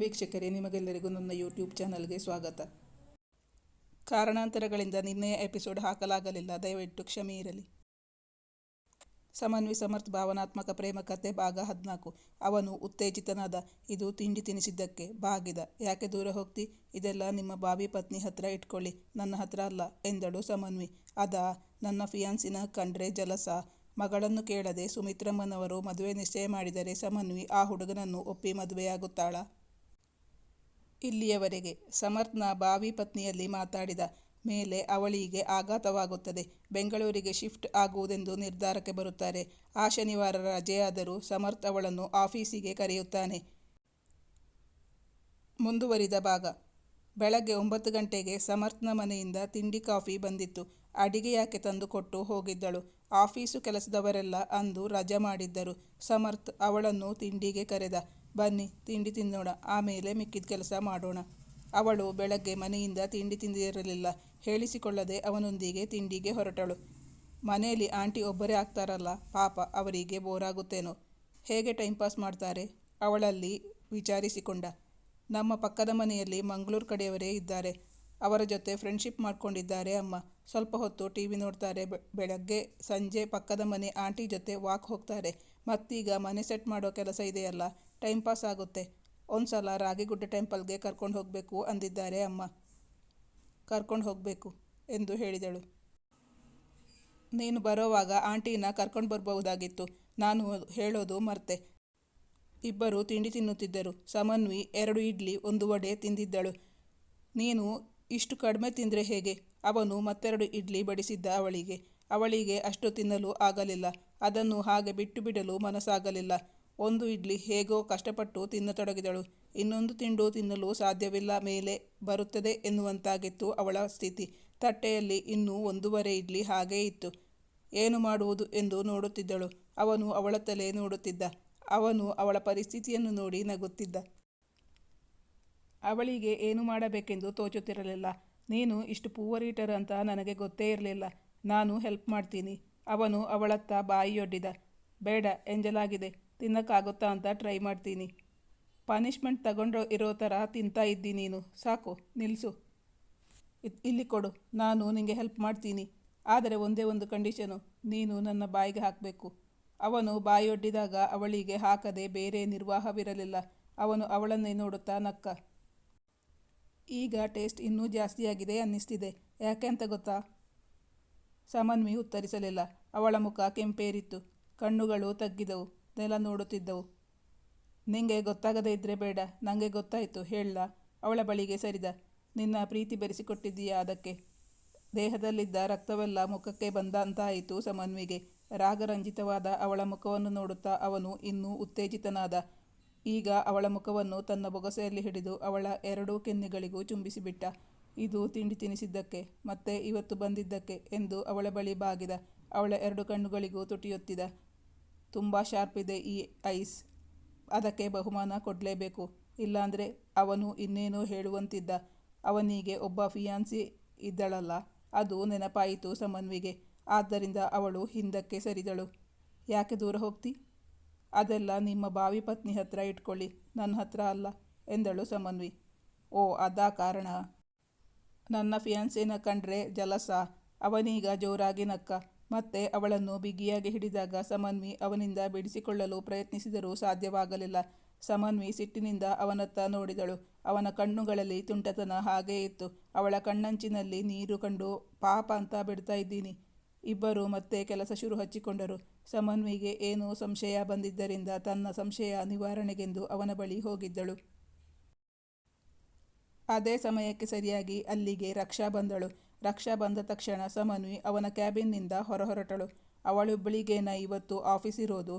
ವೀಕ್ಷಕರೇ, ನಿಮಗೆಲ್ಲರಿಗೂ ನನ್ನ ಯೂಟ್ಯೂಬ್ ಚಾನಲ್ಗೆ ಸ್ವಾಗತ. ಕಾರಣಾಂತರಗಳಿಂದ ನಿನ್ನೆಯ ಎಪಿಸೋಡ್ ಹಾಕಲಾಗಲಿಲ್ಲ. ದಯವಿಟ್ಟು ಕ್ಷಮೆ ಇರಲಿ. ಸಮನ್ವಿ ಸಮರ್ಥ ಭಾವನಾತ್ಮಕ ಪ್ರೇಮ ಕಥೆ ಭಾಗ ಹದಿನಾಲ್ಕು. ಅವನು ಉತ್ತೇಜಿತನಾದ, ಇದು ತಿಂಡಿ ತಿನಿಸಿದ್ದಕ್ಕೆ ಬಾಗಿದ. ಯಾಕೆ ದೂರ ಹೋಗ್ತಿ? ಇದೆಲ್ಲ ನಿಮ್ಮ ಬಾವಿ ಪತ್ನಿ ಹತ್ರ ಇಟ್ಕೊಳ್ಳಿ. ನನ್ನ ಹತ್ರ ಅಲ್ಲ, ಎಂದಳು ಸಮನ್ವಿ ಅದ, ನನ್ನ ಫಿಯಾನ್ಸಿನ ಕಂಡ್ರೆ ಜಲಸ. ಮಗಳನ್ನು ಕೇಳದೆ ಸುಮಿತ್ರಮ್ಮನವರು ಮದುವೆ ನಿಶ್ಚಯ ಮಾಡಿದರೆ ಸಮನ್ವಿ ಆ ಹುಡುಗನನ್ನು ಒಪ್ಪಿ ಮದುವೆಯಾಗುತ್ತಾಳ. ಇಲ್ಲಿಯವರೆಗೆ ಸಮರ್ಥ್ನ ಬಾವಿ ಪತ್ನಿಯಲ್ಲಿ ಮಾತಾಡಿದ ಮೇಲೆ ಅವಳಿಗೆ ಆಘಾತವಾಗುತ್ತದೆ. ಬೆಂಗಳೂರಿಗೆ ಶಿಫ್ಟ್ ಆಗುವುದೆಂದು ನಿರ್ಧಾರಕ್ಕೆ ಬರುತ್ತಾರೆ. ಆ ಶನಿವಾರ ರಜೆಯಾದರೂ ಸಮರ್ಥ್ ಅವಳನ್ನು ಆಫೀಸಿಗೆ ಕರೆಯುತ್ತಾನೆ. ಮುಂದುವರಿದ ಭಾಗ. ಬೆಳಗ್ಗೆ ಒಂಬತ್ತು ಗಂಟೆಗೆ ಸಮರ್ಥ್ನ ಮನೆಯಿಂದ ತಿಂಡಿ ಕಾಫಿ ಬಂದಿತ್ತು. ಅಡಿಗೆ ಯಾಕೆ ತಂದುಕೊಟ್ಟು ಹೋಗಿದ್ದಳು? ಆಫೀಸು ಕೆಲಸದವರೆಲ್ಲ ಅಂದು ರಜೆ ಮಾಡಿದ್ದರು. ಸಮರ್ಥ್ ಅವಳನ್ನು ತಿಂಡಿಗೆ ಕರೆದ. ಬನ್ನಿ, ತಿಂಡಿ ತಿನ್ನೋಣ, ಆಮೇಲೆ ಮಿಕ್ಕಿದ ಕೆಲಸ ಮಾಡೋಣ. ಅವಳು ಬೆಳಗ್ಗೆ ಮನೆಯಿಂದ ತಿಂಡಿ ತಿಂದಿರಲಿಲ್ಲ. ಹೇಳಿಸಿಕೊಳ್ಳದೆ ಅವನೊಂದಿಗೆ ತಿಂಡಿಗೆ ಹೊರಟಳು. ಮನೆಯಲ್ಲಿ ಆಂಟಿ ಒಬ್ಬರೇ ಆಗ್ತಾರಲ್ಲ, ಪಾಪ ಅವರಿಗೆ ಬೋರಾಗುತ್ತೇನೋ. ಹೇಗೆ ಟೈಮ್ ಪಾಸ್ ಮಾಡ್ತಾರೆ? ಅವಳಲ್ಲಿ ವಿಚಾರಿಸಿಕೊಂಡ. ನಮ್ಮ ಪಕ್ಕದ ಮನೆಯಲ್ಲಿ ಮಂಗಳೂರು ಕಡೆಯವರೇ ಇದ್ದಾರೆ. ಅವರ ಜೊತೆ ಫ್ರೆಂಡ್ಶಿಪ್ ಮಾಡ್ಕೊಂಡಿದ್ದಾರೆ ಅಮ್ಮ. ಸ್ವಲ್ಪ ಹೊತ್ತು ಟಿ ವಿ ನೋಡ್ತಾರೆ. ಬೆಳಗ್ಗೆ ಸಂಜೆ ಪಕ್ಕದ ಮನೆ ಆಂಟಿ ಜೊತೆ ವಾಕ್ ಹೋಗ್ತಾರೆ. ಮತ್ತೀಗ ಮನೆ ಸೆಟ್ ಮಾಡೋ ಕೆಲಸ ಇದೆಯಲ್ಲ ಟೈಮ್ ಪಾಸ್ ಆಗುತ್ತೆ. ಒಂದು ಸಲ ರಾಗಿಗುಡ್ಡ ಟೆಂಪಲ್ಗೆ ಕರ್ಕೊಂಡು ಹೋಗಬೇಕು ಅಂದಿದ್ದಾರೆ ಅಮ್ಮ. ಕರ್ಕೊಂಡು ಹೋಗಬೇಕು ಎಂದು ಹೇಳಿದಳು. ನೀನು ಬರೋವಾಗ ಆಂಟಿನ ಕರ್ಕೊಂಡು ಬರಬಹುದಾಗಿತ್ತು. ನಾನು ಹೇಳೋದು ಮರ್ತೆ. ಇಬ್ಬರು ತಿಂಡಿ ತಿನ್ನುತ್ತಿದ್ದರು. ಸಮನ್ವಿ ಎರಡು ಇಡ್ಲಿ, ಒಂದು ವಡೆ ತಿಂದಿದ್ದಳು. ನೀನು ಇಷ್ಟು ಕಡಿಮೆ ತಿಂದರೆ ಹೇಗೆ? ಅವನು ಮತ್ತೆರಡು ಇಡ್ಲಿ ಬಡಿಸಿದ್ದ ಅವಳಿಗೆ. ಅವಳಿಗೆ ಅಷ್ಟು ತಿನ್ನಲು ಆಗಲಿಲ್ಲ. ಅದನ್ನು ಹಾಗೆ ಬಿಟ್ಟು ಬಿಡಲು ಮನಸ್ಸಾಗಲಿಲ್ಲ. ಒಂದು ಇಡ್ಲಿ ಹೇಗೋ ಕಷ್ಟಪಟ್ಟು ತಿನ್ನತೊಡಗಿದಳು. ಇನ್ನೊಂದು ತಿಂಡು ತಿನ್ನಲು ಸಾಧ್ಯವಿಲ್ಲ ಮೇಲೆ ಬರುತ್ತದೆ ಎನ್ನುವಂತಾಗಿತ್ತು ಅವಳ ಸ್ಥಿತಿ. ತಟ್ಟೆಯಲ್ಲಿ ಇನ್ನೂ ಒಂದೂವರೆ ಇಡ್ಲಿ ಹಾಗೇ ಇತ್ತು. ಏನು ಮಾಡುವುದು ಎಂದು ನೋಡುತ್ತಿದ್ದಳು. ಅವನು ಅವಳ ತಲೆ ನೋಡುತ್ತಿದ್ದ. ಅವನು ಅವಳ ಪರಿಸ್ಥಿತಿಯನ್ನು ನೋಡಿ ನಗುತ್ತಿದ್ದ. ಅವಳಿಗೆ ಏನು ಮಾಡಬೇಕೆಂದು ತೋಚುತ್ತಿರಲಿಲ್ಲ. ನೀನು ಇಷ್ಟು ಪೂವರೀಟರ್ ಅಂತ ನನಗೆ ಗೊತ್ತೇ ಇರಲಿಲ್ಲ. ನಾನು ಹೆಲ್ಪ್ ಮಾಡ್ತೀನಿ. ಅವನು ಅವಳತ್ತ ಬಾಯಿಯೊಡ್ಡಿದ. ಬೇಡ, ಎಂಜಲಾಗಿದೆ. ತಿನ್ನಕ್ಕಾಗುತ್ತಾ ಅಂತ ಟ್ರೈ ಮಾಡ್ತೀನಿ. ಪನಿಷ್ಮೆಂಟ್ ತಗೊಂಡು ಇರೋ ಥರ ತಿಂತಾ ಇದ್ದಿ ನೀನು. ಸಾಕು ನಿಲ್ಲಿಸು ಇಲ್ಲಿ ಕೊಡು, ನಾನು ನಿನಗೆ ಹೆಲ್ಪ್ ಮಾಡ್ತೀನಿ. ಆದರೆ ಒಂದೇ ಒಂದು ಕಂಡೀಷನು ನೀನು ನನ್ನ ಬಾಯಿಗೆ ಹಾಕಬೇಕು. ಅವನು ಬಾಯೊಡ್ಡಿದಾಗ ಅವಳಿಗೆ ಹಾಕದೆ ಬೇರೆ ನಿರ್ವಾಹವಿರಲಿಲ್ಲ. ಅವನು ಅವಳನ್ನೇ ನೋಡುತ್ತಾ ನಕ್ಕ. ಈಗ ಟೇಸ್ಟ್ ಇನ್ನೂ ಜಾಸ್ತಿಯಾಗಿದೆ ಅನ್ನಿಸ್ತಿದೆ. ಯಾಕೆ ಅಂತ ಗೊತ್ತಾ? ಸಮನ್ವಿ ಉತ್ತರಿಸಲಿಲ್ಲ. ಅವಳ ಮುಖ ಕೆಂಪೇರಿತ್ತು. ಕಣ್ಣುಗಳು ತಗ್ಗಿದವು. ನೆಲ ನೋಡುತ್ತಿದ್ದವು. ನಿಂಗೆ ಗೊತ್ತಾಗದೇ ಇದ್ದರೆ ಬೇಡ ನನಗೆ ಗೊತ್ತಾಯಿತು, ಹೇಳ, ಅವಳ ಬಳಿಗೆ ಸರಿದ. ನಿನ್ನ ಪ್ರೀತಿ ಬೆರೆಸಿಕೊಟ್ಟಿದ್ದೀಯಾ ಅದಕ್ಕೆ? ದೇಹದಲ್ಲಿದ್ದ ರಕ್ತವೆಲ್ಲ ಮುಖಕ್ಕೆ ಬಂದ ಅಂತಾಯಿತು ಸಮನ್ವಿಗೆ. ರಾಗರಂಜಿತವಾದ ಅವಳ ಮುಖವನ್ನು ನೋಡುತ್ತಾ ಅವನು ಇನ್ನೂ ಉತ್ತೇಜಿತನಾದ. ಈಗ ಅವಳ ಮುಖವನ್ನು ತನ್ನ ಬೊಗಸೆಯಲ್ಲಿ ಹಿಡಿದು ಅವಳ ಎರಡೂ ಕೆನ್ನೆಗಳಿಗೂ ಚುಂಬಿಸಿಬಿಟ್ಟ. ಇದು ತಿಂಡಿ ತಿನಿಸಿದ್ದಕ್ಕೆ, ಮತ್ತೆ ಇವತ್ತು ಬಂದಿದ್ದಕ್ಕೆ ಎಂದು ಅವಳ ಬಳಿ ಬಾಗಿದ. ಅವಳ ಎರಡು ಕಣ್ಣುಗಳಿಗೂ ತುಟಿಯೊತ್ತಿದ ತುಂಬ ಶಾರ್ಪ್ ಇದೆ ಈ ಐಸ್. ಅದಕ್ಕೆ ಬಹುಮಾನ ಕೊಡಲೇಬೇಕು. ಇಲ್ಲಾಂದರೆ ಅವನು ಇನ್ನೇನೋ ಹೇಳುವಂತಿದ್ದ. ಅವನಿಗೆ ಒಬ್ಬ ಫಿಯಾನ್ಸಿ ಇದ್ದಳಲ್ಲ. ಅದು ನೆನಪಾಯಿತು ಸಮನ್ವಿಗೆ. ಆದ್ದರಿಂದ ಅವಳು ಹಿಂದಕ್ಕೆ ಸರಿದಳು. ಯಾಕೆ ದೂರ ಹೋಗ್ತಿ? ಅದೆಲ್ಲ ನಿಮ್ಮ ಬಾವಿ ಪತ್ನಿ ಹತ್ರ ಇಟ್ಕೊಳ್ಳಿ. ನನ್ನ ಹತ್ರ ಅಲ್ಲ ಎಂದಳು ಸಮನ್ವಿ. ಓ, ಅದಾ ಕಾರಣ. ನನ್ನ ಫಿಯಾನ್ಸಿನ ಕಂಡ್ರೆ ಜಲಸ. ಅವನೀಗ ಜೋರಾಗಿ ನಕ್ಕ. ಮತ್ತೆ ಅವಳನ್ನು ಬಿಗಿಯಾಗಿ ಹಿಡಿದಾಗ ಸಮನ್ವಿ ಅವನಿಂದ ಬಿಡಿಸಿಕೊಳ್ಳಲು ಪ್ರಯತ್ನಿಸಿದರೂ ಸಾಧ್ಯವಾಗಲಿಲ್ಲ. ಸಮನ್ವಿ ಸಿಟ್ಟಿನಿಂದ ಅವನತ್ತ ನೋಡಿದಳು. ಅವನ ಕಣ್ಣುಗಳಲ್ಲಿ ತುಂಟತನ ಹಾಗೇ ಇತ್ತು. ಅವಳ ಕಣ್ಣಂಚಿನಲ್ಲಿ ನೀರು ಕಂಡು, ಪಾಪ ಅಂತ ಬಿಡ್ತಾ ಇದ್ದೀನಿ. ಇಬ್ಬರು ಮತ್ತೆ ಕೆಲಸ ಶುರು ಹಚ್ಚಿಕೊಂಡರು. ಸಮನ್ವಿಗೆ ಏನೋ ಸಂಶಯ ಬಂದಿದ್ದರಿಂದ ತನ್ನ ಸಂಶಯ ನಿವಾರಣೆಗೆಂದು ಅವನ ಬಳಿ ಹೋಗಿದ್ದಳು. ಅದೇ ಸಮಯಕ್ಕೆ ಸರಿಯಾಗಿ ಅಲ್ಲಿಗೆ ರಕ್ಷಾ ಬಂದಳು. ರಕ್ಷಾ ಬಂದ ತಕ್ಷಣ ಸಮನ್ವಿ ಅವನ ಕ್ಯಾಬಿನ್ನಿಂದ ಹೊರಹೊರಟಳು. ಅವಳೊಬ್ಬಳಿಗೇನ ಇವತ್ತು ಆಫೀಸ್ ಇರೋದು.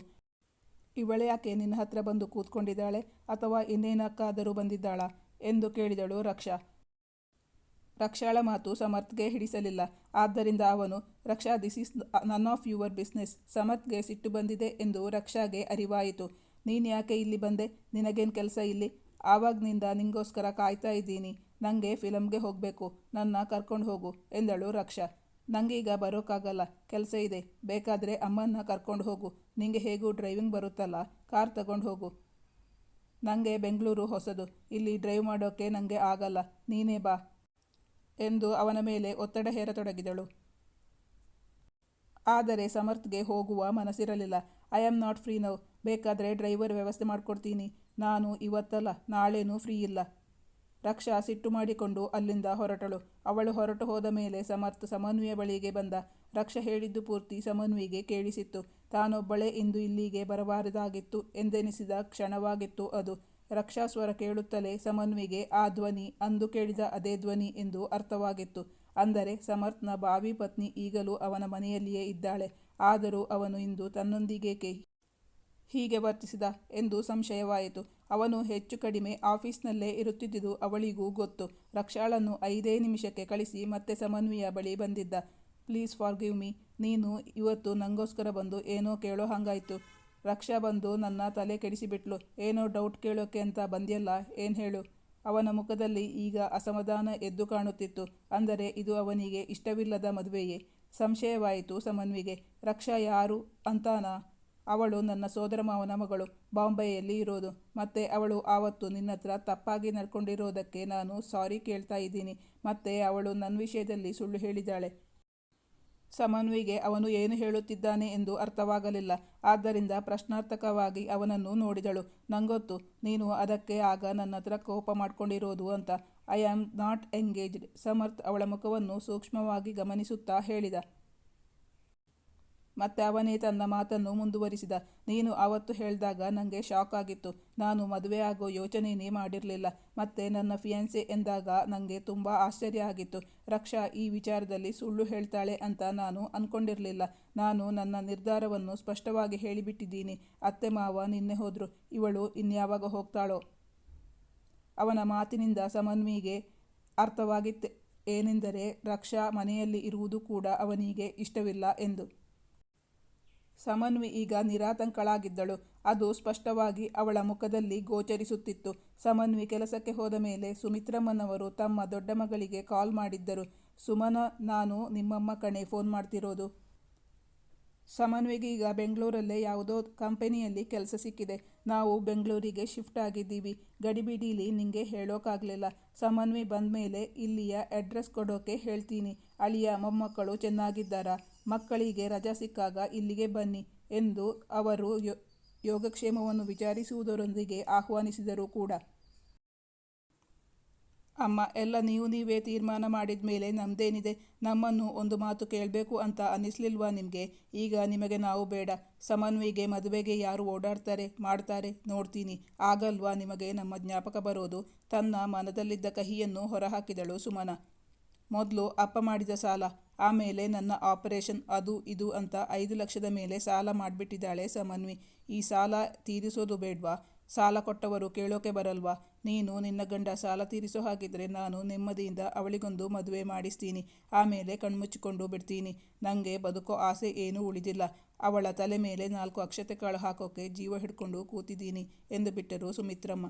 ಇವಳೆ ಯಾಕೆ ನಿನ್ನ ಹತ್ರ ಬಂದು ಕೂತ್ಕೊಂಡಿದ್ದಾಳೆ ಅಥವಾ ಇನ್ನೇನಕ್ಕಾದರೂ ಬಂದಿದ್ದಾಳಾ? ಎಂದು ಕೇಳಿದಳು ರಕ್ಷಾ. ರಕ್ಷಾಳ ಮಾತು ಸಮರ್ಥ್ಗೆ ಹಿಡಿಸಲಿಲ್ಲ. ಆದ್ದರಿಂದ ಅವನು, Raksha this is none of your business ಸಮರ್ಥ್ಗೆ ಸಿಟ್ಟು ಬಂದಿದೆ ಎಂದು ರಕ್ಷಾಗೆ ಅರಿವಾಯಿತು. ನೀನು ಯಾಕೆ ಇಲ್ಲಿ ಬಂದೆ? ನಿನಗೇನು ಕೆಲಸ ಇಲ್ಲಿ? ಆವಾಗ್ನಿಂದ ನಿಂಗೋಸ್ಕರ ಕಾಯ್ತಾ ಇದ್ದೀನಿ. ನನಗೆ ಫಿಲಮ್ಗೆ ಹೋಗಬೇಕು, ನನ್ನ ಕರ್ಕೊಂಡು ಹೋಗು ಎಂದಳು ರಕ್ಷಾ. ನನಗೀಗ ಬರೋಕ್ಕಾಗಲ್ಲ ಕೆಲಸ ಇದೆ, ಬೇಕಾದರೆ ಅಮ್ಮನ್ನ ಕರ್ಕೊಂಡು ಹೋಗು. ನಿಂಗೆ ಹೇಗೂ ಡ್ರೈವಿಂಗ್ ಬರುತ್ತಲ್ಲ, ಕಾರ್ ತಗೊಂಡು ಹೋಗು. ನನಗೆ ಬೆಂಗಳೂರು ಹೊಸದು, ಇಲ್ಲಿ ಡ್ರೈವ್ ಮಾಡೋಕ್ಕೆ ನನಗೆ ಆಗಲ್ಲ, ನೀನೇ ಬಾ ಎಂದು ಅವನ ಮೇಲೆ ಒತ್ತಡ ಹೇರತೊಡಗಿದಳು. ಆದರೆ ಸಮರ್ಥ್ಗೆ ಹೋಗುವ ಮನಸ್ಸಿರಲಿಲ್ಲ. I am not free now, ಬೇಕಾದರೆ ಡ್ರೈವರ್ ವ್ಯವಸ್ಥೆ ಮಾಡಿಕೊಡ್ತೀನಿ. ನಾನು ಇವತ್ತಲ್ಲ, ನಾಳೆನೂ ಫ್ರೀ ಇಲ್ಲ. ರಕ್ಷಾ ಸಿಟ್ಟು ಮಾಡಿಕೊಂಡು ಅಲ್ಲಿಂದ ಹೊರಟಳು. ಅವಳು ಹೊರಟು ಹೋದ ಮೇಲೆ ಸಮರ್ಥ್ ಸಮನ್ವಯ ಬಳಿಗೆ ಬಂದ. ರಕ್ಷ ಹೇಳಿದ್ದು ಪೂರ್ತಿ ಸಮನ್ವಿಗೆ ಕೇಳಿಸಿತ್ತು. ತಾನೊಬ್ಬಳೇ ಇಂದು ಇಲ್ಲಿಗೆ ಬರಬಾರದಾಗಿತ್ತು ಎಂದೆನಿಸಿದ ಕ್ಷಣವಾಗಿತ್ತು ಅದು. ರಕ್ಷಾ ಸ್ವರ ಕೇಳುತ್ತಲೇ ಸಮನ್ವಿಗೆ, ಆ ಧ್ವನಿ ಅಂದು ಕೇಳಿದ ಅದೇ ಧ್ವನಿ ಎಂದು ಅರ್ಥವಾಗಿತ್ತು. ಅಂದರೆ ಸಮರ್ಥ್ನ ಬಾವಿ ಪತ್ನಿ ಈಗಲೂ ಅವನ ಮನೆಯಲ್ಲಿಯೇ ಇದ್ದಾಳೆ. ಆದರೂ ಅವನು ಇಂದು ತನ್ನೊಂದಿಗೇಕೆ ಹೀಗೆ ವರ್ತಿಸಿದ ಎಂದು ಸಂಶಯವಾಯಿತು. ಅವನು ಹೆಚ್ಚು ಕಡಿಮೆ ಆಫೀಸ್ನಲ್ಲೇ ಇರುತ್ತಿದ್ದುದು ಅವಳಿಗೂ ಗೊತ್ತು. ರಕ್ಷಾಳನ್ನು ಐದೇ ನಿಮಿಷಕ್ಕೆ ಕಳಿಸಿ ಮತ್ತೆ ಸಮನ್ವಿಯ ಬಳಿ ಬಂದಿದ್ದ, ಪ್ಲೀಸ್ ಫಾರ್ ಗಿವ್ ಮೀ, ನೀನು ಇವತ್ತು ನಂಗೋಸ್ಕರ ಬಂದು ಏನೋ ಕೇಳೋ ಹಾಗಾಯ್ತು. ರಕ್ಷಾ ಬಂದು ನನ್ನ ತಲೆ ಕೆಡಿಸಿಬಿಟ್ಲು. ಏನೋ ಡೌಟ್ ಕೇಳೋಕೆ ಅಂತ ಬಂದ್ಯಲ್ಲ, ಏನು ಹೇಳು ಅವನ ಮುಖದಲ್ಲಿ ಈಗ ಅಸಮಾಧಾನ ಎದ್ದು ಕಾಣುತ್ತಿತ್ತು. ಅಂದರೆ ಇದು ಅವನಿಗೆ ಇಷ್ಟವಿಲ್ಲದ ಮದುವೆಯೇ? ಸಂಶಯವಾಯಿತು ಸಮನ್ವಿಗೆ. ರಕ್ಷಾ ಯಾರು? ಅಂತಾನಾ? ಅವಳು ನನ್ನ ಸೋದರ ಮಾವನ ಮಗಳು. ಬಾಂಬೆಯಲ್ಲಿ ಇರೋದು. ಮತ್ತೆ ಅವಳು ಆವತ್ತು ನಿನ್ನತ್ರ ತಪ್ಪಾಗಿ ನಡ್ಕೊಂಡಿರೋದಕ್ಕೆ ನಾನು ಸಾರಿ ಕೇಳ್ತಾ ಇದ್ದೀನಿ. ಮತ್ತೆ ಅವಳು ನನ್ನ ವಿಷಯದಲ್ಲಿ ಸುಳ್ಳು ಹೇಳಿದ್ದಾಳೆ ಸಮನ್ವಿಗೆ ಅವನು ಏನು ಹೇಳುತ್ತಿದ್ದಾನೆ ಎಂದು ಅರ್ಥವಾಗಲಿಲ್ಲ. ಆದ್ದರಿಂದ ಪ್ರಶ್ನಾರ್ಥಕವಾಗಿ ಅವನನ್ನು ನೋಡಿದಳು. ನಂಗೊತ್ತು, ನೀನು ಅದಕ್ಕೆ ಆಗ ನನ್ನ ಹತ್ರ ಕೋಪ ಮಾಡ್ಕೊಂಡಿರೋದು ಅಂತ. I am not engaged Samarth ಅವಳ ಮುಖವನ್ನು ಸೂಕ್ಷ್ಮವಾಗಿ ಗಮನಿಸುತ್ತಾ ಹೇಳಿದ. ಮತ್ತೆ ಅವನೇ ತನ್ನ ಮಾತನ್ನು ಮುಂದುವರಿಸಿದ. ನೀನು ಆವತ್ತು ಹೇಳಿದಾಗ ನನಗೆ ಶಾಕ್ ಆಗಿತ್ತು. ನಾನು ಮದುವೆ ಆಗೋ ಯೋಚನೆಯೇ ಮಾಡಿರಲಿಲ್ಲ. ಮತ್ತೆ ನನ್ನ ಫಿಯಾನ್ಸೆ ಎಂದಾಗ ನನಗೆ ತುಂಬ ಆಶ್ಚರ್ಯ ಆಗಿತ್ತು. ರಕ್ಷಾ, ಈ ವಿಚಾರದಲ್ಲಿ ಸುಳ್ಳು ಹೇಳ್ತಾಳೆ ಅಂತ ನಾನು ಅಂದ್ಕೊಂಡಿರಲಿಲ್ಲ ನಾನು ನನ್ನ ನಿರ್ಧಾರವನ್ನು ಸ್ಪಷ್ಟವಾಗಿ ಹೇಳಿಬಿಟ್ಟಿದ್ದೀನಿ. ಅತ್ತೆ ಮಾವ ನಿನ್ನೆ ಹೋದರು. ಇವಳು ಇನ್ಯಾವಾಗ ಹೋಗ್ತಾಳೋ? ಅವನ ಮಾತಿನಿಂದ ಸಮನ್ವಿಗೆ ಅರ್ಥವಾಗಿತ್ತೆ. ಏನೆಂದರೆ ರಕ್ಷಾ ಮನೆಯಲ್ಲಿ ಇರುವುದು ಕೂಡ ಅವನಿಗೆ ಇಷ್ಟವಿಲ್ಲ ಎಂದು. ಸಮನ್ವಿ ಈಗ ನಿರಾತಂಕಳಾಗಿದ್ದಳು. ಅದು ಸ್ಪಷ್ಟವಾಗಿ ಅವಳ ಮುಖದಲ್ಲಿ ಗೋಚರಿಸುತ್ತಿತ್ತು. ಸಮನ್ವಿ ಕೆಲಸಕ್ಕೆ ಹೋದ ಮೇಲೆ ಸುಮಿತ್ರಮ್ಮನವರು ತಮ್ಮ ದೊಡ್ಡ ಮಗಳಿಗೆ ಕಾಲ್ ಮಾಡಿದ್ದರು. ಸುಮನ, ನಾನು ನಿಮ್ಮಮ್ಮ ಕಣೆ, ಫೋನ್ ಮಾಡ್ತಿರೋದು. ಸಮನ್ವಿಗೆ ಈಗ ಬೆಂಗಳೂರಲ್ಲೇ ಯಾವುದೋ ಕಂಪನಿಯಲ್ಲಿ ಕೆಲಸ ಸಿಕ್ಕಿದೆ. ನಾವು ಬೆಂಗಳೂರಿಗೆ ಶಿಫ್ಟ್ ಆಗಿದ್ದೀವಿ. ಗಡಿಬಿಡೀಲಿ ನಿಮಗೆ ಹೇಳೋಕ್ಕಾಗಲಿಲ್ಲ ಸಮನ್ವಿ ಬಂದ ಮೇಲೆ ಇಲ್ಲಿಯ ಅಡ್ರೆಸ್ ಕೊಡೋಕೆ ಹೇಳ್ತೀನಿ. ಅಳಿಯ ಮೊಮ್ಮಕ್ಕಳು ಚೆನ್ನಾಗಿದ್ದಾರಾ? ಮಕ್ಕಳಿಗೆ ರಜಾ ಸಿಕ್ಕಾಗ ಇಲ್ಲಿಗೆ ಬನ್ನಿ ಎಂದು ಅವರು ಯೋಗಕ್ಷೇಮವನ್ನು ವಿಚಾರಿಸುವುದರೊಂದಿಗೆ ಆಹ್ವಾನಿಸಿದರು ಕೂಡ. ಅಮ್ಮ, ಎಲ್ಲ ನೀವು ನೀವೇ ತೀರ್ಮಾನ ಮಾಡಿದ ಮೇಲೆ ನಮ್ಮದೇನಿದೆ ನಮ್ಮನ್ನು ಒಂದು ಮಾತು ಕೇಳಬೇಕು ಅಂತ ಅನ್ನಿಸ್ಲಿಲ್ವಾ ನಿಮಗೆ? ಈಗ ನಿಮಗೆ ನಾವು ಬೇಡ. ಸಮನ್ವಿಗೆ ಮದುವೆಗೆ ಯಾರು ಓಡಾಡ್ತಾರೆ, ಮಾಡ್ತಾರೆ ನೋಡ್ತೀನಿ. ಆಗಲ್ವಾ ನಿಮಗೆ ನಮ್ಮ ಜ್ಞಾಪಕ ಬರೋದು? ತನ್ನ ಮನದಲ್ಲಿದ್ದ ಕಹಿಯನ್ನು ಹೊರಹಾಕಿದಳು ಸುಮನ. ಮೊದಲು ಅಪ್ಪ ಮಾಡಿದ ಸಾಲ, ಆಮೇಲೆ ನನ್ನ ಆಪರೇಷನ್ ಅದು ಇದು ಅಂತ ಐದು ಲಕ್ಷದ ಮೇಲೆ ಸಾಲ ಮಾಡಿಬಿಟ್ಟಿದ್ದಾಳೆ ಸಮನ್ವಿ. ಈ ಸಾಲ ತೀರಿಸೋದು ಬೇಡ್ವಾ? ಸಾಲ ಕೊಟ್ಟವರು ಕೇಳೋಕೆ ಬರಲ್ವಾ? ನೀನು ನಿನ್ನ ಗಂಡ ಸಾಲ ತೀರಿಸೋ ಹಾಗಿದ್ರೆ ನಾನು ನೆಮ್ಮದಿಯಿಂದ ಅವಳಿಗೊಂದು ಮದುವೆ ಮಾಡಿಸ್ತೀನಿ. ಆಮೇಲೆ ಕಣ್ಮುಚ್ಚಿಕೊಂಡು ಬಿಡ್ತೀನಿ. ನನಗೆ ಬದುಕೋ ಆಸೆ ಏನೂ ಉಳಿದಿಲ್ಲ. ಅವಳ ತಲೆ ಮೇಲೆ ನಾಲ್ಕು ಅಕ್ಷತೆ ಕಾಳು ಹಾಕೋಕೆ ಜೀವ ಹಿಡ್ಕೊಂಡು ಕೂತಿದ್ದೀನಿ ಎಂದು ಬಿಟ್ಟರು ಸುಮಿತ್ರಮ್ಮ.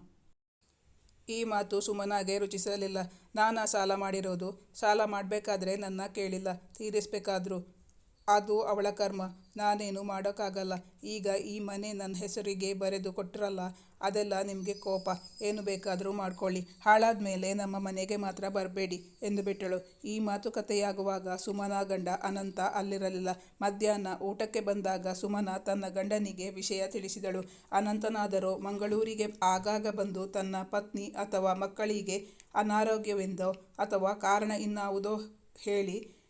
ಈ ಮಾತು ಸುಮನಾಗೆ ರುಚಿಸಲಿಲ್ಲ. ನಾನಾ ಸಾಲ ಮಾಡಿರೋದು. ಸಾಲ ಮಾಡಬೇಕಾದ್ರೆ ನನ್ನ ಕೇಳಿಲ್ಲ. ತೀರಿಸ್ಬೇಕಾದ್ರು. ಅದು ಅವಳ ಕರ್ಮ. ನಾನೇನು ಮಾಡೋಕ್ಕಾಗಲ್ಲ. ಈಗ ಈ ಮನೆ ನನ್ನ ಹೆಸರಿಗೆ ಬರೆದು ಕೊಟ್ಟರಲ್ಲ ಅದೆಲ್ಲ ನಿಮಗೆ ಕೋಪ. ಏನು ಬೇಕಾದರೂ ಮಾಡ್ಕೊಳ್ಳಿ. ಹಾಳಾದ ಮೇಲೆ ನಮ್ಮ ಮನೆಗೆ ಮಾತ್ರ ಬರಬೇಡಿ ಎಂದು ಬಿಟ್ಟಳು. ಈ ಮಾತುಕತೆಯಾಗುವಾಗ ಸುಮನ ಗಂಡ ಅನಂತ ಅಲ್ಲಿರಲಿಲ್ಲ. ಮಧ್ಯಾಹ್ನ ಊಟಕ್ಕೆ ಬಂದಾಗ ಸುಮನ ತನ್ನ ಗಂಡನಿಗೆ ವಿಷಯ ತಿಳಿಸಿದಳು. ಅನಂತನಾದರೂ ಮಂಗಳೂರಿಗೆ ಆಗಾಗ ಬಂದು ತನ್ನ ಪತ್ನಿ ಅಥವಾ ಮಕ್ಕಳಿಗೆ ಅನಾರೋಗ್ಯವೆಂದೋ ಅಥವಾ ಕಾರಣ ಇನ್ನಾವುದೋ ಹೇಳಿ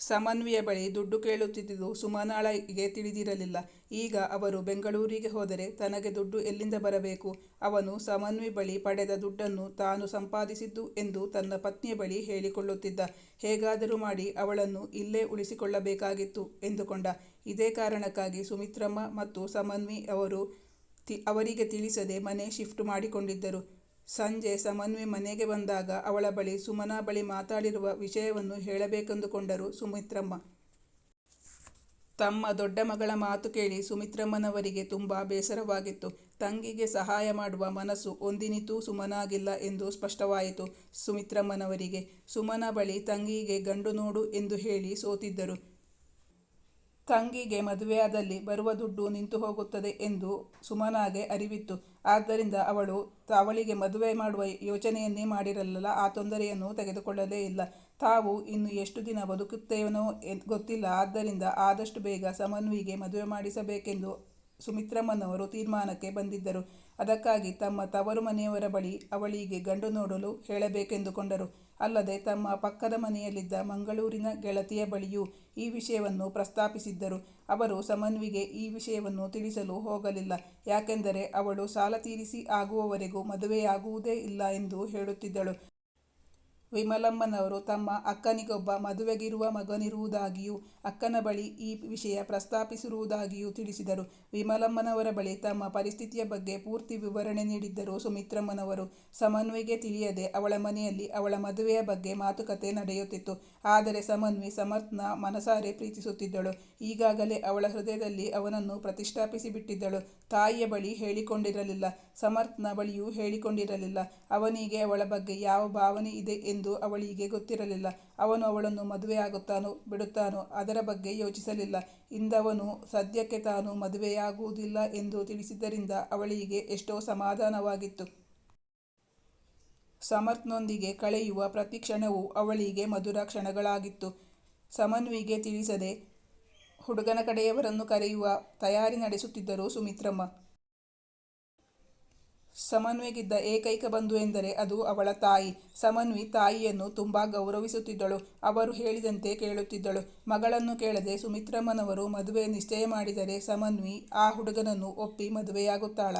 ಸಮನ್ವಿಯ ಬಳಿ ದುಡ್ಡು ಕೇಳುತ್ತಿದ್ದುದು ಸುಮನಾಳಿಗೆ ತಿಳಿದಿರಲಿಲ್ಲ. ಈಗ ಅವರು ಬೆಂಗಳೂರಿಗೆ ಹೋದರೆ ತನಗೆ ದುಡ್ಡು ಎಲ್ಲಿಂದ ಬರಬೇಕು? ಅವನು ಸಮನ್ವಿ ಬಳಿ ಪಡೆದ ದುಡ್ಡನ್ನು ತಾನು ಸಂಪಾದಿಸಿದ್ದು ಎಂದು ತನ್ನ ಪತ್ನಿಯ ಬಳಿ ಹೇಳಿಕೊಳ್ಳುತ್ತಿದ್ದ. ಹೇಗಾದರೂ ಮಾಡಿ ಅವಳನ್ನು ಇಲ್ಲೇ ಉಳಿಸಿಕೊಳ್ಳಬೇಕಾಗಿತ್ತು ಎಂದುಕೊಂಡ. ಇದೇ ಕಾರಣಕ್ಕಾಗಿ ಸುಮಿತ್ರಮ್ಮ ಮತ್ತು ಸಮನ್ವಿ ಅವರು ಅವರಿಗೆ ತಿಳಿಸದೆ ಮನೆ ಶಿಫ್ಟ್ ಮಾಡಿಕೊಂಡಿದ್ದರು. ಸಂಜೆ ಸಮನ್ವಿ ಮನೆಗೆ ಬಂದಾಗ ಅವಳ ಬಳಿ ಸುಮನಾ ಬಳಿ ಮಾತಾಡಿರುವ ವಿಷಯವನ್ನು ಹೇಳಬೇಕೆಂದುಕೊಂಡರು ಸುಮಿತ್ರಮ್ಮ. ತಮ್ಮ ದೊಡ್ಡ ಮಗಳ ಮಾತು ಕೇಳಿ ಸುಮಿತ್ರಮ್ಮನವರಿಗೆ ತುಂಬ ಬೇಸರವಾಗಿತ್ತು. ತಂಗಿಗೆ ಸಹಾಯ ಮಾಡುವ ಮನಸ್ಸು ಒಂದಿನಿತೂ ಸುಮನಾಗಿಲ್ಲ ಎಂದು ಸ್ಪಷ್ಟವಾಯಿತು ಸುಮಿತ್ರಮ್ಮನವರಿಗೆ. ಸುಮನ ಬಳಿ ತಂಗಿಗೆ ಗಂಡು ನೋಡು ಎಂದು ಹೇಳಿ ಸೋತಿದ್ದರು. ತಂಗಿಗೆ ಮದುವೆಯಾದಲ್ಲಿ ಬರುವ ದುಡ್ಡು ನಿಂತು ಹೋಗುತ್ತದೆ ಎಂದು ಸುಮನಾಗೆ ಅರಿವಿತ್ತು. ಆದ್ದರಿಂದ ಅವಳು ತಾವಳಿಗೆ ಮದುವೆ ಮಾಡುವ ಯೋಚನೆಯನ್ನೇ ಮಾಡಿರಲಿಲ್ಲ. ಆ ತೊಂದರೆಯನ್ನು ತೆಗೆದುಕೊಳ್ಳಲೇ ಇಲ್ಲ. ತಾವು ಇನ್ನು ಎಷ್ಟು ದಿನ ಬದುಕುತ್ತೇವನೋ ಗೊತ್ತಿಲ್ಲ. ಆದ್ದರಿಂದ ಆದಷ್ಟು ಬೇಗ ಸಮನ್ವಿಗೆ ಮದುವೆ ಮಾಡಿಸಬೇಕೆಂದು ಸುಮಿತ್ರಮ್ಮನವರು ತೀರ್ಮಾನಕ್ಕೆ ಬಂದಿದ್ದರು. ಅದಕ್ಕಾಗಿ ತಮ್ಮ ತವರು ಮನೆಯವರ ಬಳಿ ಅವಳಿಗೆ ಗಂಡು ನೋಡಲು ಹೇಳಬೇಕೆಂದುಕೊಂಡರು. ಅಲ್ಲದೆ ತಮ್ಮ ಪಕ್ಕದ ಮನೆಯಲ್ಲಿದ್ದ ಮಂಗಳೂರಿನ ಗೆಳತಿಯ ಬಳಿಯೂ ಈ ವಿಷಯವನ್ನು ಪ್ರಸ್ತಾಪಿಸಿದ್ದರು. ಅವರು ಸಮನ್ವಿಗೆ ಈ ವಿಷಯವನ್ನು ತಿಳಿಸಲು ಹೋಗಲಿಲ್ಲ. ಯಾಕೆಂದರೆ ಅವಳು ಸಾಲ ತೀರಿಸಿ ಆಗುವವರೆಗೂ ಮದುವೆಯಾಗುವುದೇ ಇಲ್ಲ ಎಂದು ಹೇಳುತ್ತಿದ್ದಳು. ವಿಮಲಮ್ಮನವರು ತಮ್ಮ ಅಕ್ಕನಿಗೊಬ್ಬ ಮದುವೆಗಿರುವ ಮಗನಿರುವುದಾಗಿಯೂ ಅಕ್ಕನ ಬಳಿ ಈ ವಿಷಯ ಪ್ರಸ್ತಾಪಿಸಿರುವುದಾಗಿಯೂ ತಿಳಿಸಿದರು. ವಿಮಲಮ್ಮನವರ ಬಳಿ ತಮ್ಮ ಪರಿಸ್ಥಿತಿಯ ಬಗ್ಗೆ ಪೂರ್ತಿ ವಿವರಣೆ ನೀಡಿದ್ದರು ಸುಮಿತ್ರಮ್ಮನವರು. ಸಮನ್ವಿಗೆ ತಿಳಿಯದೆ ಅವಳ ಮನೆಯಲ್ಲಿ ಅವಳ ಮದುವೆಯ ಬಗ್ಗೆ ಮಾತುಕತೆ ನಡೆಯುತ್ತಿತ್ತು. ಆದರೆ ಸಮನ್ವಿ ಸಮರ್ಥನ ಮನಸಾರೆ ಪ್ರೀತಿಸುತ್ತಿದ್ದಳು. ಈಗಾಗಲೇ ಅವಳ ಹೃದಯದಲ್ಲಿ ಅವನನ್ನು ಪ್ರತಿಷ್ಠಾಪಿಸಿಬಿಟ್ಟಿದ್ದಳು. ತಾಯಿಯ ಬಳಿ ಹೇಳಿಕೊಂಡಿರಲಿಲ್ಲ. ಸಮರ್ಥ್ನ ಬಳಿಯೂ ಹೇಳಿಕೊಂಡಿರಲಿಲ್ಲ. ಅವನಿಗೆ ಅವಳ ಬಗ್ಗೆ ಯಾವ ಭಾವನೆ ಇದೆ ಎಂದು ಅವಳಿಗೆ ಗೊತ್ತಿರಲಿಲ್ಲ. ಅವನು ಅವಳನ್ನು ಮದುವೆಯಾಗುತ್ತಾನೋ ಬಿಡುತ್ತಾನೋ ಅದರ ಬಗ್ಗೆ ಯೋಚಿಸಲಿಲ್ಲ. ಇಂದವನು ಸದ್ಯಕ್ಕೆ ತಾನು ಮದುವೆಯಾಗುವುದಿಲ್ಲ ಎಂದು ತಿಳಿಸಿದ್ದರಿಂದ ಅವಳಿಗೆ ಎಷ್ಟೋ ಸಮಾಧಾನವಾಗಿತ್ತು. ಸಮರ್ಥ್ನೊಂದಿಗೆ ಕಳೆಯುವ ಪ್ರತಿ ಕ್ಷಣವೂ ಅವಳಿಗೆ ಮಧುರ ಕ್ಷಣಗಳಾಗಿತ್ತು. ಸಮನ್ವಿಗೆ ತಿಳಿಸದೆ, ಹುಡುಗನ ಕಡೆಯವರನ್ನು ಕರೆಯುವ ತಯಾರಿ ನಡೆಸುತ್ತಿದ್ದರು ಸುಮಿತ್ರಮ್ಮ. ಸಮನ್ವಿಗಿದ್ದ ಏಕೈಕ ಬಂಧು ಎಂದರೆ ಅದು ಅವಳ ತಾಯಿ. ಸಮನ್ವಿ ತಾಯಿಯನ್ನು ತುಂಬಾ ಗೌರವಿಸುತ್ತಿದ್ದಳು. ಅವರು ಹೇಳಿದಂತೆ ಕೇಳುತ್ತಿದ್ದಳು. ಮಗಳನ್ನು ಕೇಳದೆ ಸುಮಿತ್ರಮ್ಮನವರು ಮದುವೆ ನಿಶ್ಚಯ ಮಾಡಿದರೆ ಸಮನ್ವಿ ಆ ಹುಡುಗನನ್ನು ಒಪ್ಪಿ ಮದುವೆಯಾಗುತ್ತಾಳ.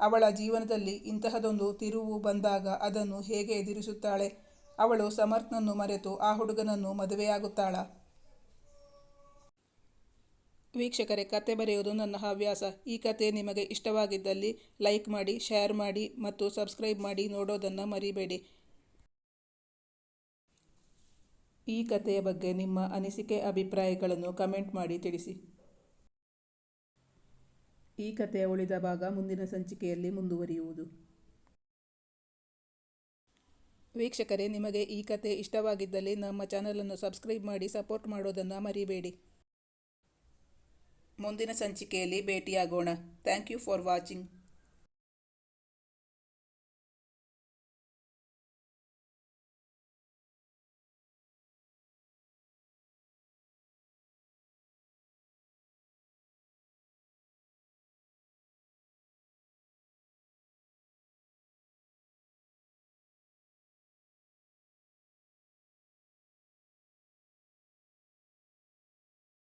ಅವಳ ಜೀವನದಲ್ಲಿ ಇಂತಹದೊಂದು ತಿರುವು ಬಂದಾಗ ಅದನ್ನು ಹೇಗೆ ಎದುರಿಸುತ್ತಾಳೆ? ಅವಳು ಸಮರ್ಥನನ್ನು ಮರೆತು ಆ ಹುಡುಗನನ್ನು ಮದುವೆಯಾಗುತ್ತಾಳಾ. ವೀಕ್ಷಕರೇ, ಕತೆ ಬರೆಯುವುದು ನನ್ನ ಹವ್ಯಾಸ. ಈ ಕತೆ ನಿಮಗೆ ಇಷ್ಟವಾಗಿದ್ದಲ್ಲಿ ಲೈಕ್ ಮಾಡಿ, ಶೇರ್ ಮಾಡಿ ಮತ್ತು ಸಬ್ಸ್ಕ್ರೈಬ್ ಮಾಡಿ ನೋಡೋದನ್ನು ಮರಿಬೇಡಿ. ಈ ಕಥೆಯ ಬಗ್ಗೆ ನಿಮ್ಮ ಅನಿಸಿಕೆ, ಅಭಿಪ್ರಾಯಗಳನ್ನು ಕಮೆಂಟ್ ಮಾಡಿ ತಿಳಿಸಿ. ಈ ಕಥೆಯ ಉಳಿದ ಭಾಗ ಮುಂದಿನ ಸಂಚಿಕೆಯಲ್ಲಿ ಮುಂದುವರಿಯುವುದು. ವೀಕ್ಷಕರೇ, ನಿಮಗೆ ಈ ಕತೆ ಇಷ್ಟವಾಗಿದ್ದಲ್ಲಿ ನಮ್ಮ ಚಾನಲನ್ನು ಸಬ್ಸ್ಕ್ರೈಬ್ ಮಾಡಿ, ಸಪೋರ್ಟ್ ಮಾಡೋದನ್ನು ಮರಿಬೇಡಿ. ಮುಂದಿನ ಸಂಚಿಕೆಯಲ್ಲಿ ಭೇಟಿಯಾಗೋಣ. Thank you for watching.